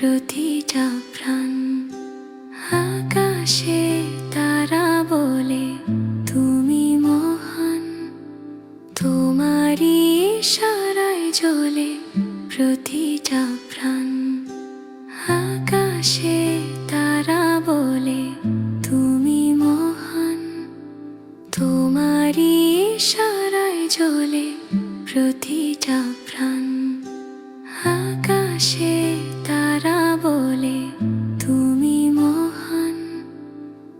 প্রতিটা প্রাণ। আকাশে তারা বলে, তুমি মহান। তোমারই ইশারায় জ্বলে প্রতিটা প্রাণ। আকাশে তারা বলে, তুমি মহান। তোমারই ইশারায় জ্বলে প্রতিটা প্রাণ। আকাশে তারা বলে, তুমি মহান।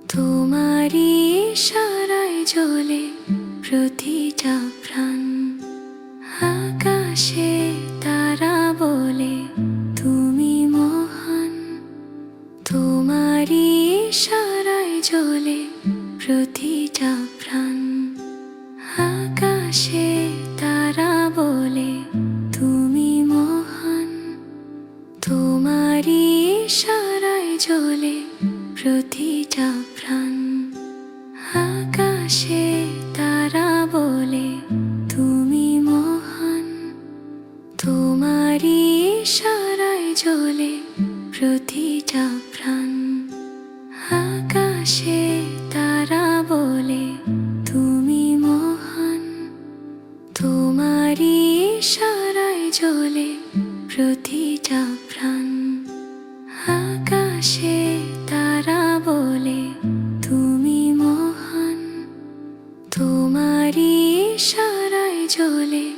তোমারই ইশারায় জ্বলে প্রতিটা প্রাণ। আকাশে তারা বলে, তুমি মহান। তোমারই ইশারায় জ্বলে প্রতিটা প্রাণ। আকাশে জ্বলে প্রতিটা প্রাণ আকাশে তারা বলে, তুমি মহান। তোমারই ইশারায় জ্বলে প্রতিটা প্রাণ আকাশে তারা বলে, তুমি মহান। তোমারই ইশারায় জ্বলে প্রতিটা প্রাণ আকাশে তারা বলে তুমি মহান। তোমারই সারায় জলে